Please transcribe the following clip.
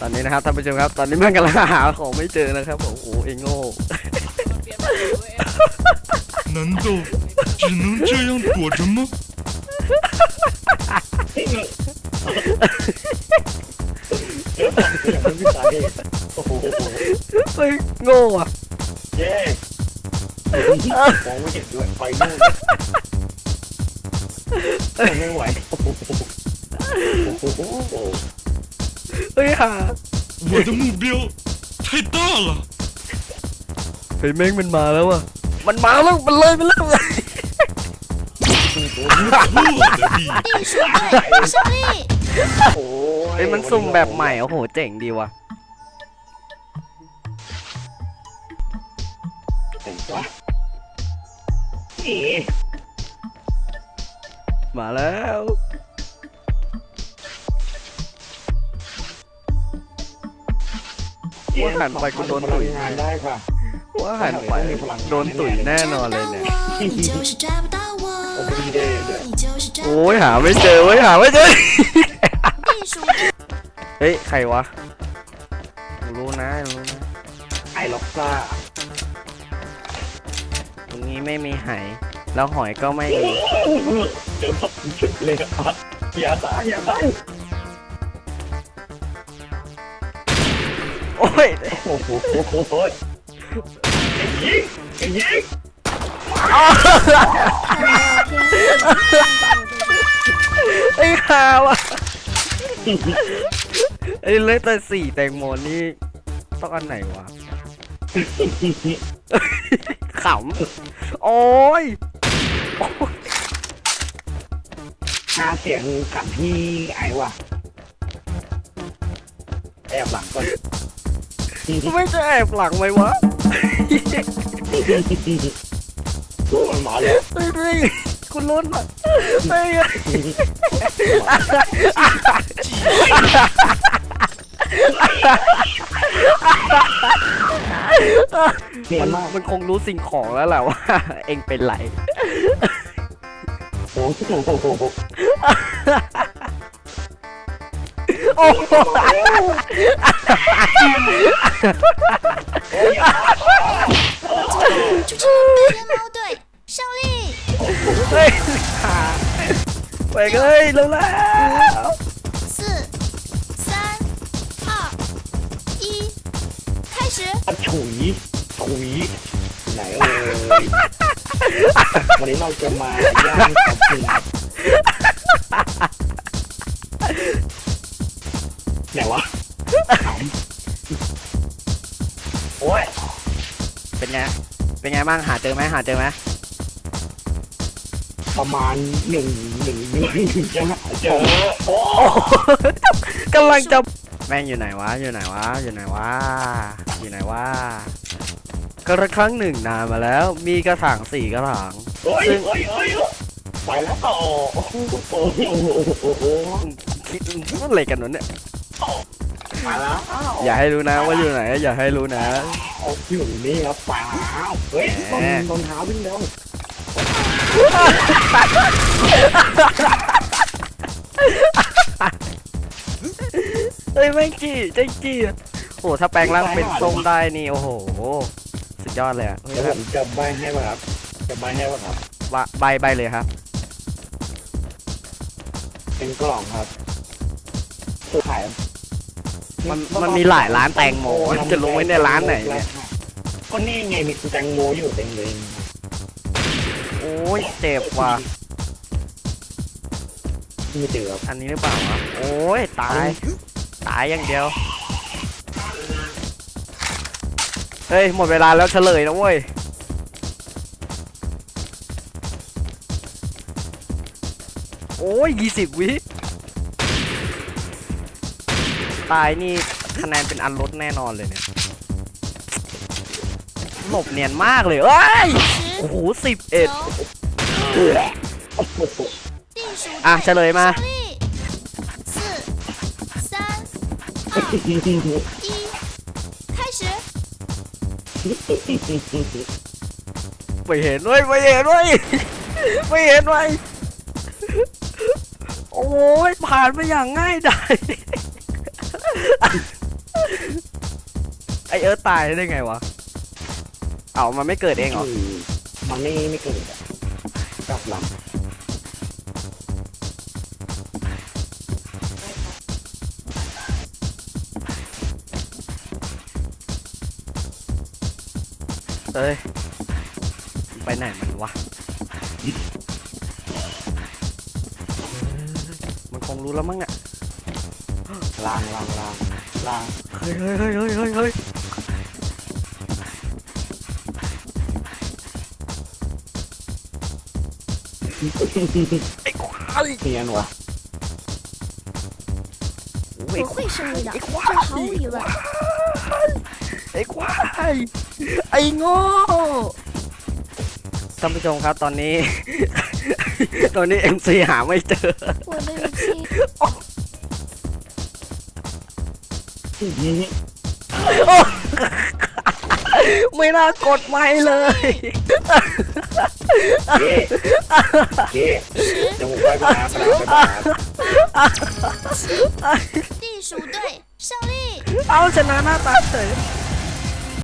ตอนนี้นะครับท่านผู้ชมครับ ตอนนี้มันกำลังหาของไม่เจอนะครับผมโอ้โหเองโง่ 难道只能这样躲着吗？ โอ้โห เฮ้ยโง่อะ เย้มองไม่เห็นด้วยไฟนู่นไม่ไหวโอ้โหโอ้โห เฮ้ยหา 我的目标太大了。 เฮ้ยแม่งมันมาแล้วอะมันมาแล้วมันเลยมันเลย 我的力 地鼠队胜利！ โอ้ เฮ้ยมันสุ่มแบบใหม่โอ้โหเจ๋งดีว่ะ เห็นปะนี่ มาแล้ว ว่าหันไปกูโดนตุ๋ยว่าหันไปโดนตุ๋ยแน่นอนเลยเนี่ยโอ้ยหาไม่เจอเว้ยหาไม่เจอเฮ้ยใครวะรู้นะรู้นะไอ้ล็อกซ่าตรงนี้ไม่มีหายแล้วหอยก็ไม่มีเดี๋ยวผมจุดเลยอะอย่าตายอย่าตาย โอ้ยโอ้โหโอ้โหโอ้ยิงยิงไอ้หาวะไอ้เล็กแต่สี่แตงโมนี่ต้องอันไหนวะขำโอ้ยหาเสียงกับพี่ไอ้วะแอบหลังก่อน ไม่จะแอบหลังไหมวะรู้มันมาแล้วเฮ้ยเฮ้ยคุณลุ้นอะเฮ้ยเนียมันนมากมันคงรู้สิ่งของแล้วแหละว่า เองเป็นไร โอ้โห โอ้โห 主持人天猫队胜利！ เฮ้ยขาไปเลยเร็วแล้ว 四、三、二、一，开始！ ฉุยฉุยไหนเอ่ยวันนี้เราจะมาย่างกับกินไ บ้างหาเจอไหมหาเจอไหมประมาณหนึ่งหนึ่งเดือนถึงจะหาเจอโอ้กำลังจะแม่งอยู่ไหนวะอยู่ไหนวะอยู่ไหนวะอยู่ไหนวะกระครั้งหนึ่งนานมาแล้ว มีกระถางสี่กระถางโอ้ยโอ้ยโอ้ยไปแล้วต่อโอ้โหโอ้โหโอ้โหคิดพูดอะไรกันวะเนี่ย มาแล้วอย่าให้รู้นะว่าอยู่ไหน อย่าให้รู้นะเอาอยู่นี่แล้วเปล่าเฮ้ยรองรองเท้าวิ่งเร็วเฮ้ยแม่งจี้เจ๊งจี้อะโอ้ถ้าแปลงร่างเป็นส้มได้นี่โอ้โห สุดยอดเลยอะเฮ้ยเดี๋ยวแบผบมจะใบให้ป่ะครับจะใบให้ป่ะครับว่าใบใบเลยครับ เป็นกล่องครับคือขาย มันมันมีหลายร้านแตงโมจะลงไว้ในร้านไหนเนี่ยก็นี่ไงมีแตงโมอยู่เต็มเลยโอ้ยเจ็บว่ะมีเดือบอันนี้หรือเปล่าวะโอ้ยตาย ตายอย่างเดียว เฮ้ย หมดเวลาแล้วเฉลยนะเว้ยโอ้ยยี่สิบวิ ตายนี่คะแนนเป็นอันลดแน่นอนเลยเนี่ยหลบเนียนมากเลยเอ้ยโอ้โหสิบเอ็ดอะเฉลยมาไปเห็นเลยไปเห็นเลยไปเห็นเลยโอ้ยผ่านไปอย่างง่ายดาย ไอเอิร์ธตายได้ไงวะ เอามันไม่เกิดเองเหรอมมันไม่ไม่เกิดอะกลับหลังเอ้ย ไปไหนมันวะ มันคงรู้แล้วมั้งอะ ลางลางลางลาง เฮ้ยเฮ้ยเฮ้ยเฮ้ยเฮ้ยเฮ้ยไอ้ควาย เนียนวะ ไอ้ 我会胜利的，这毫无疑问。 ไอ้ควาย ไอ้โง่ท่านผู้ชมครับตอนนี้ ตอนนี้ MC หาไม่เจอ 我的语气 ไม่น่ากดไม่เลย เย้เย้จมูกไปมาปลาไปมา 地鼠队胜利。 เอาชนะหน้าตาเฉย